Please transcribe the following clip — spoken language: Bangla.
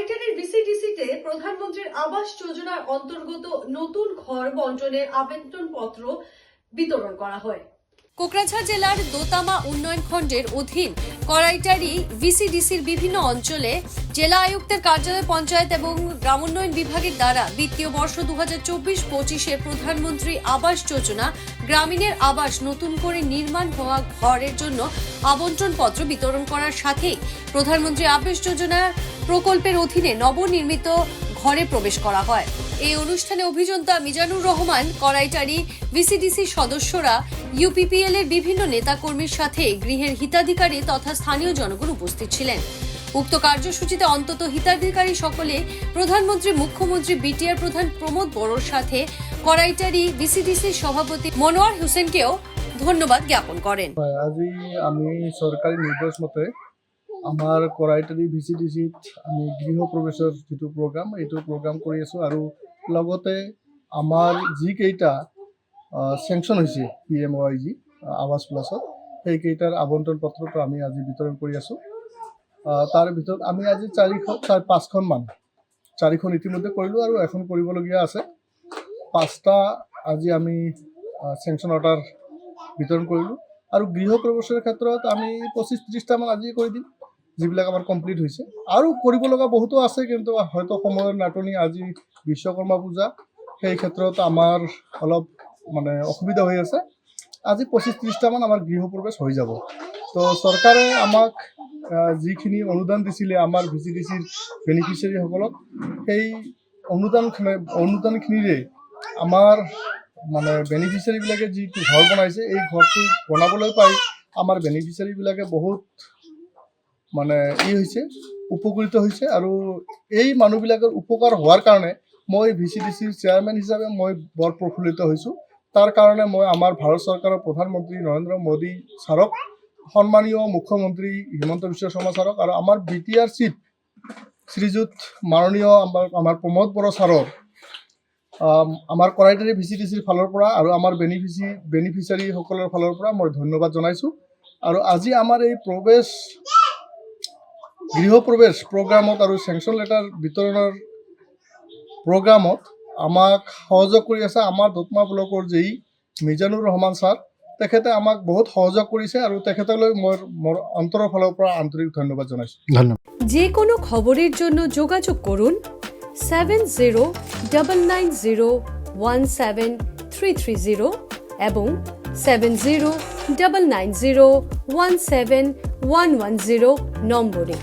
কড়াইটারের বিসিডিসিতে প্রধানমন্ত্রীর আবাস যোজনার অন্তর্গত নতুন ঘর বন্টনের আবেদন পত্র বিতরণ করা হয়। কোকরাঝাড় জেলার দোতামা উন্নয়ন খণ্ডের অধীন কড়াইটারি ভিসিডিসির বিভিন্ন অঞ্চলে জেলা আয়ুক্তের কার্যালয় পঞ্চায়েত এবং গ্রামোন্নয়ন বিভাগের দ্বারা বিত্তীয় বর্ষ দু হাজার চব্বিশ পঁচিশে প্রধানমন্ত্রী আবাস যোজনা গ্রামীণের আবাস নতুন করে নির্মাণ হওয়া ঘরের জন্য আবন্টন পত্র বিতরণ করার সাথেই প্রধানমন্ত্রী আবাস যোজনা প্রকল্পের অধীনে নবনির্মিত ঘরে প্রবেশ করা হয়। এই অনুষ্ঠানে অভিযন্তা মিজানুর রহমান করাইটারি ভিসিডিসি সদস্যরা ইউপিপিএল এর বিভিন্ন নেতাকর্মীর সাথে গৃহের হিতাধিকারী তথা স্থানীয় জনগণ উপস্থিত ছিলেন। উক্ত কার্যসূচিতে অন্তত হিতাধিকারী সকলে প্রধানমন্ত্রী, মুখ্যমন্ত্রী বিটিআর প্রধান প্রমোদ বড়োর সাথে করাইটারি ভিসিডিসির সভাপতি মনোয়ার হোসেনকেও ধন্যবাদ জ্ঞাপন করেন। আমি চৰকাৰী নিৰ্দেশ মতে আমাৰ কৰাইটাৰী ভি চি ডি চিত আমি গৃহ প্ৰৱেশৰ যিটো প্ৰগ্ৰাম এইটো প্ৰগ্ৰাম কৰি আছোঁ আৰু লগতে আমাৰ যিকেইটা চেংচন হৈছে পি এম ৱাই জি আৱাস প্লাছত, সেইকেইটাৰ আবণ্টন পত্ৰটো আমি আজি বিতৰণ কৰি আছোঁ। তাৰ ভিতৰত আমি আজি চাৰিখন চাৰি পাঁচখনমান চাৰিখন ইতিমধ্যে কৰিলোঁ আৰু এখন কৰিবলগীয়া আছে। পাঁচটা আজি আমি চেংচন অৰ্ডাৰ বিতৰণ কৰিলোঁ। আৰু গৃহ প্ৰৱেশৰ ক্ষেত্ৰত আমি পঁচিছ ত্ৰিছটামান আজিয়ে কৰি দিম। যিবিলাক আমাৰ কমপ্লিট হৈছে। আৰু কৰিব লগা বহুতো আছে, কিন্তু হয়তো সময়ৰ নাটনি আজি বিশ্বকৰ্মা পূজা, সেই ক্ষেত্ৰত আমাৰ অলপ মানে অসুবিধা হৈ আছে। আজি পঁচিছ ত্ৰিছটামান আমাৰ গৃহ প্ৰৱেশ হৈ যাব। তো চৰকাৰে আমাক যিখিনি অনুদান দিছিলে আমাৰ ভি চি ডি চিৰ বেনিফিচিয়াৰীসকলক, সেই অনুদানখিনি অনুদানখিনিৰে আমাৰ মানে বেনিফিচিয়াৰীবিলাকে যিটো ঘৰ বনাইছে, এই ঘৰটো বনাবলৈ পাই আমাৰ বেনিফিচিয়াৰীবিলাকে বহুত মানে ই হৈছে উপকৃত হৈছে আৰু এই মানুহবিলাকৰ উপকাৰ হোৱাৰ কাৰণে মই ভি চি ডি চিৰ চেয়াৰমেন হিচাপে মই বৰ প্ৰফুল্লিত হৈছোঁ। তাৰ কাৰণে মই আমাৰ ভাৰত চৰকাৰৰ প্ৰধানমন্ত্ৰী নৰেন্দ্ৰ মোদী ছাৰক, সন্মানীয় মুখ্যমন্ত্ৰী হিমন্ত বিশ্ব শৰ্মা ছাৰক আৰু আমাৰ বি টি আৰ চিফ শ্ৰীযুত মাননীয় আমাৰ আমাৰ প্ৰমোদ বড়ো ছাৰৰ আমাৰ কৰাইটাৰী ভি চি ডি চিৰ ফালৰ পৰা আৰু আমাৰ বেনিফিচি, বেনিফিচিয়াৰীসকলৰ ফালৰ পৰা মই ধন্যবাদ জনাইছোঁ। আৰু আজি আমাৰ এই প্ৰৱেশ গৃহ প্ৰৱেশ প্ৰগ্ৰামত আৰু চেংচন লেটাৰ বিতৰণৰ প্ৰগ্ৰামত আমাক সহযোগ কৰি আছে আমাৰ দতমা ব্লকৰ জেই মিজানুৰ ৰহমান ছাৰ তেখেতে আমাক বহুত সহযোগ কৰিছে আৰু তেখেতলৈ মই মোৰ অন্তৰৰ ফালৰ পৰা আন্তৰিক ধন্যবাদ জনাইছোঁ। ধন্যবাদ। যে কোনো খবরের জন্য যোগাযোগ করুন seven zero double nine zero one seven three three zero এবং seven zero double nine zero one seven one one zero নম্বরে।